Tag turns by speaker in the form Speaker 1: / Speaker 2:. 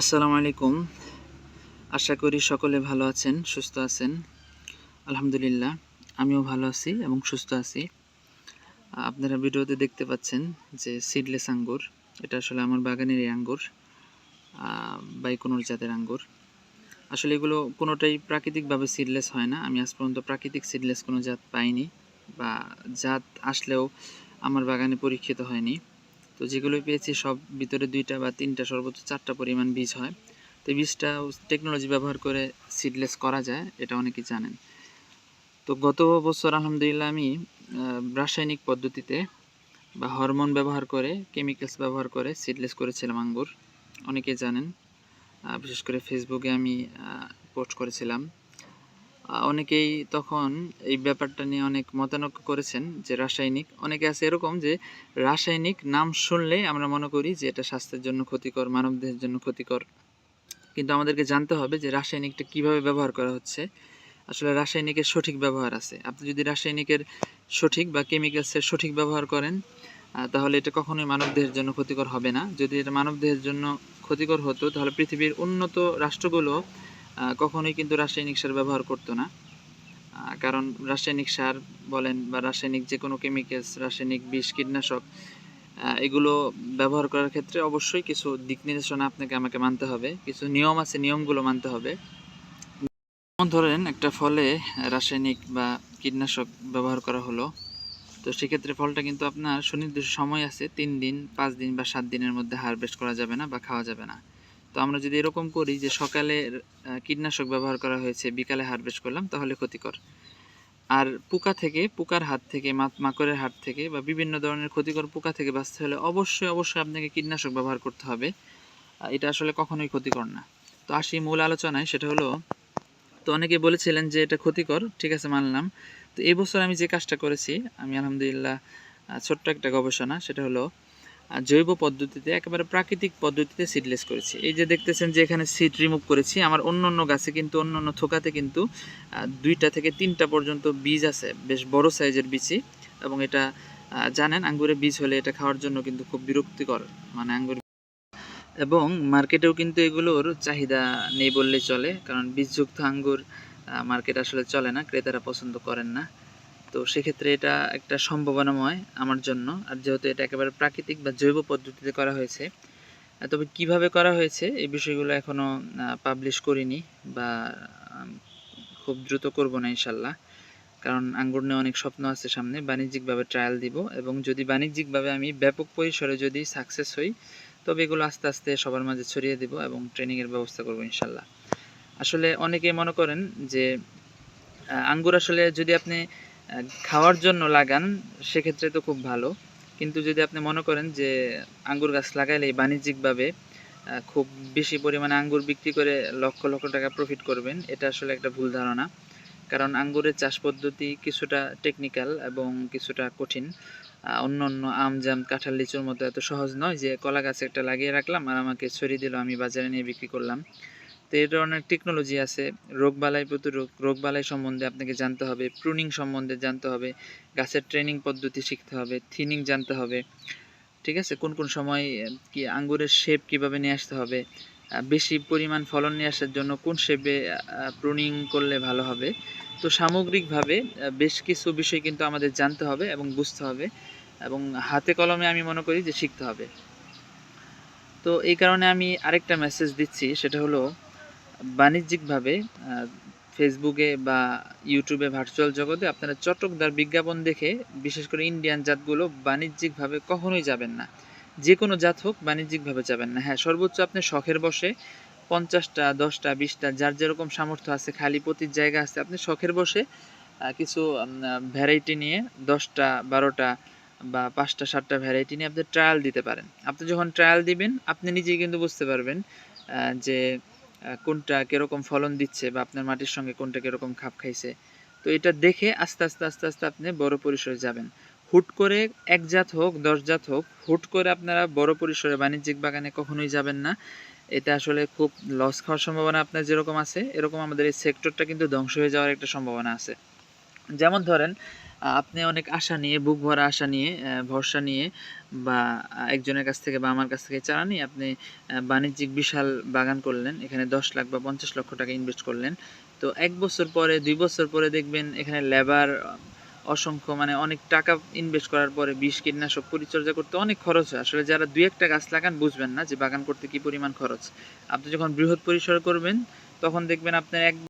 Speaker 1: আসসালামু আলাইকুম। আশা করি সকলে ভালো আছেন, সুস্থ আছেন। আলহামদুলিল্লাহ, আমিও ভালো আছি এবং সুস্থ আছি। আপনারা ভিডিওতে দেখতে পাচ্ছেন যে সিডলেস আঙ্গুর, এটা আসলে আমার বাগানেরই আঙ্গুর বাইকোনোর জাতের আঙ্গুর। আসলে এগুলো কোনোটাই প্রাকৃতিকভাবে সিডলেস হয় না। আমি আজ পর্যন্ত প্রাকৃতিক সিডলেস কোনো জাত পাইনি বা জাত আসলেও আমার বাগানে পরীক্ষিত হয়নি। তো যেগুলো পেয়েছি সব ভিতরে দুইটা বা তিনটা সর্বোচ্চ চারটা পরিমাণ বীজ হয়। তো বীজটা টেকনোলজি ব্যবহার করে সিডলেস করা যায়, এটা অনেকেই জানেন। তো গত বছর আলহামদুলিল্লাহ আমি রাসায়নিক পদ্ধতিতে বা হরমোন ব্যবহার করে কেমিক্যালস ব্যবহার করে সিডলেস করেছিলাম আঙ্গুর। অনেকেই জানেন বিশেষ করে ফেসবুকে আমি পোস্ট করেছিলাম। অনেকেই তখন এই ব্যাপারটা নিয়ে অনেক মতানৈক্য করেছেন যে রাসায়নিক। অনেকে আছে এরকম যে রাসায়নিক নাম শুনলে আমরা মনে করি যে এটা স্বাস্থ্যের জন্য ক্ষতিকর মানবদেহের জন্য ক্ষতিকর। কিন্তু আমাদেরকে জানতে হবে যে রাসায়নিকটা কীভাবে ব্যবহার করা হচ্ছে। আসলে রাসায়নিকের সঠিক ব্যবহার আছে। আপনি যদি রাসায়নিকের সঠিক বা কেমিক্যালসের সঠিক ব্যবহার করেন তাহলে এটা কখনোই মানবদেহের জন্য ক্ষতিকর হবে না। যদি এটা মানবদেহের জন্য ক্ষতিকর হতো, তাহলে পৃথিবীর উন্নত রাষ্ট্রগুলো কখনোই কিন্তু রাসায়নিক সার ব্যবহার করতো না। কারণ রাসায়নিক সার বলেন বা রাসায়নিক যে কোনো কেমিক্যালস রাসায়নিক বিষ, কীটনাশক এগুলো ব্যবহার করার ক্ষেত্রে অবশ্যই কিছু দিক নির্দেশনা আপনাকে আমাকে মানতে হবে। কিছু নিয়ম আছে, নিয়মগুলো মানতে হবে। যেমন ধরেন, একটা ফলে রাসায়নিক বা কীটনাশক ব্যবহার করা হলো। তো সেক্ষেত্রে ফলটা কিন্তু আপনার সুনির্দিষ্ট সময় আছে, তিন দিন, পাঁচ দিন বা সাত দিনের মধ্যে হারভেস্ট করা যাবে না বা খাওয়া যাবে না। তো আমরা যদি এরকম করি যে সকালে কীটনাশক ব্যবহার করা হয়েছে, বিকালে হারভেস্ট করলাম, তাহলে ক্ষতিকর। আর পোকা থেকে, পোকার হাত থেকে মাকড়ের হাত থেকে বা বিভিন্ন ধরনের ক্ষতিকর পোকা থেকে বাঁচতে হলে অবশ্যই অবশ্যই আপনাকে কীটনাশক ব্যবহার করতে হবে। এটা আসলে কখনোই ক্ষতিকর না। তো আসি মূল আলোচনায়, সেটা হলো, তো অনেকে বলেছিলেন যে এটা ক্ষতিকর, ঠিক আছে, মানলাম। তো এবছর আমি যে কাজটা করেছি, আমি আলহামদুলিল্লাহ ছোট্ট একটা গবেষণা, সেটা হলো জৈব পদ্ধতিতে, একেবারে প্রাকৃতিক পদ্ধতিতে সিডলেস করেছি। এই যে দেখতেছেন যে এখানে সিড রিমুভ করেছি, আমার অন্য অন্য গাছে কিন্তু অন্য অন্য থোকাতে কিন্তু দুইটা থেকে তিনটা পর্যন্ত বীজ আছে, বেশ বড় সাইজের বীজই এবং এটা জানেন আঙ্গুরের বীজ হলে এটা খাওয়ার জন্য কিন্তু খুব বিরক্তিকর মানে আঙ্গুর এবং মার্কেটেও কিন্তু এগুলোর চাহিদা নেই বললেই চলে, কারণ বীজযুক্ত আঙ্গুর মার্কেট আসলে চলে না, ক্রেতারা পছন্দ করেন না। তো সেক্ষেত্রে এটা একটা সম্ভাবনাময় আমার জন্য। আর যেহেতু এটা একেবারে প্রাকৃতিক বা জৈব পদ্ধতিতে করা হয়েছে তবে কীভাবে করা হয়েছে এই বিষয়গুলো এখনও পাবলিশ করিনি বা খুব দ্রুত করব না ইনশাল্লাহ। কারণ আঙ্গুর নিয়ে অনেক স্বপ্ন আছে সামনে, বাণিজ্যিকভাবে ট্রায়াল দিব এবং যদি বাণিজ্যিকভাবে আমি ব্যাপক পরিসরে যদি সাকসেস হই, তবে এগুলো আস্তে আস্তে সবার মাঝে ছড়িয়ে দিব এবং ট্রেনিংয়ের ব্যবস্থা করব ইনশাল্লাহ। আসলে অনেকেই মনে করেন যে আঙ্গুর আসলে যদি আপনি খাওয়ার জন্য লাগান, সেক্ষেত্রে তো খুব ভালো। কিন্তু যদি আপনি মনে করেন যে আঙ্গুর গাছ লাগাইলে বাণিজ্যিকভাবে খুব বেশি পরিমাণে আঙ্গুর বিক্রি করে লক্ষ লক্ষ টাকা প্রফিট করবেন, এটা আসলে একটা ভুল ধারণা। কারণ আঙ্গুরের চাষ পদ্ধতি কিছুটা টেকনিক্যাল এবং কিছুটা কঠিন। অন্য অন্য আম, জাম, কাঁঠাল, লিচুর মতো এত সহজ নয় যে কলা গাছ একটা লাগিয়ে রাখলাম আর আমাকে ছড়িয়ে দিল, আমি বাজারে নিয়ে বিক্রি করলাম। তো এর অনেক টেকনোলজি আছে। রোগবালাই প্রতিরোধ রোগবালাই সম্বন্ধে আপনাকে জানতে হবে প্রুনিং সম্বন্ধে জানতে হবে, গাছের ট্রেনিং পদ্ধতি শিখতে হবে থিনিং জানতে হবে। ঠিক আছে? কোন কোন সময় কি আঙ্গুরের শেপ কীভাবে নিয়ে আসতে হবে বেশি পরিমাণ ফলন নিয়ে আসার জন্য কোন শেপে প্রুনিং করলে ভালো হবে। তো সামগ্রিকভাবে বেশ কিছু বিষয় কিন্তু আমাদের জানতে হবে এবং বুঝতে হবে এবং হাতে কলমে আমি মনে করি যে শিখতে হবে। তো এই কারণে আমি আরেকটা মেসেজ দিচ্ছি, সেটা হলো বাণিজ্যিকভাবে ফেসবুকে বা ইউটিউবে ভার্চুয়াল জগতে আপনারা চটকদার বিজ্ঞাপন দেখে, বিশেষ করে ইন্ডিয়ান জাতগুলো বাণিজ্যিকভাবে কখনোই যাবেন না। যে কোনো জাত হোক, বাণিজ্যিকভাবে যাবেন না। হ্যাঁ সর্বোচ্চ আপনি শখের বসে পঞ্চাশটা, দশটা, বিশটা, যার যেরকম সামর্থ্য আছে, খালি প্রতির জায়গা আছে, আপনি শখের বসে কিছু ভ্যারাইটি নিয়ে দশটা, বারোটা বা পাঁচটা, সাতটা ভ্যারাইটি নিয়ে আপনি ট্রায়াল দিতে পারেন। আপনি যখন ট্রায়াল দিবেন, আপনি নিজেই কিন্তু বুঝতে পারবেন যে কোনটা কীরকম ফলন দিচ্ছে বা আপনার মাটির সঙ্গে কোনটা কীরকম খাপ খাইছে। তো এটা দেখে আস্তে আস্তে আস্তে আস্তে আপনি বড় পরিসরে যাবেন। হুট করে এক জাত হোক, দশ জাত হোক, হুট করে আপনারা বড় পরিসরে বাণিজ্যিক বাগানে কখনোই যাবেন না। এটা আসলে খুব লস খাওয়ার সম্ভাবনা আপনার যেরকম আছে, এরকম আমাদের এই সেক্টরটা কিন্তু ধ্বংস হয়ে যাওয়ার একটা সম্ভাবনা আছে। যেমন ধরেন আপনি অনেক আশা নিয়ে, বুক ভরা আশা নিয়ে ভরসা নিয়ে বা একজনের কাছ থেকে বা আমার কাছ থেকে চারা নিয়ে আপনি বাণিজ্যিক বিশাল বাগান করলেন। এখানে দশ লাখ বা পঞ্চাশ লক্ষ টাকা ইনভেস্ট করলেন। তো এক বছর পরে, দুই বছর পরে দেখবেন এখানে লেবার অসংখ্য মানে অনেক টাকা ইনভেস্ট করার পরে বিষ, কীটনাশক পরিচর্যা করতে অনেক খরচ হয়। আসলে যারা দুই একটা গাছ লাগান বুঝবেন না যে বাগান করতে কি পরিমাণ খরচ। আপনি যখন বৃহৎ পরিসর করবেন, তখন দেখবেন আপনার এক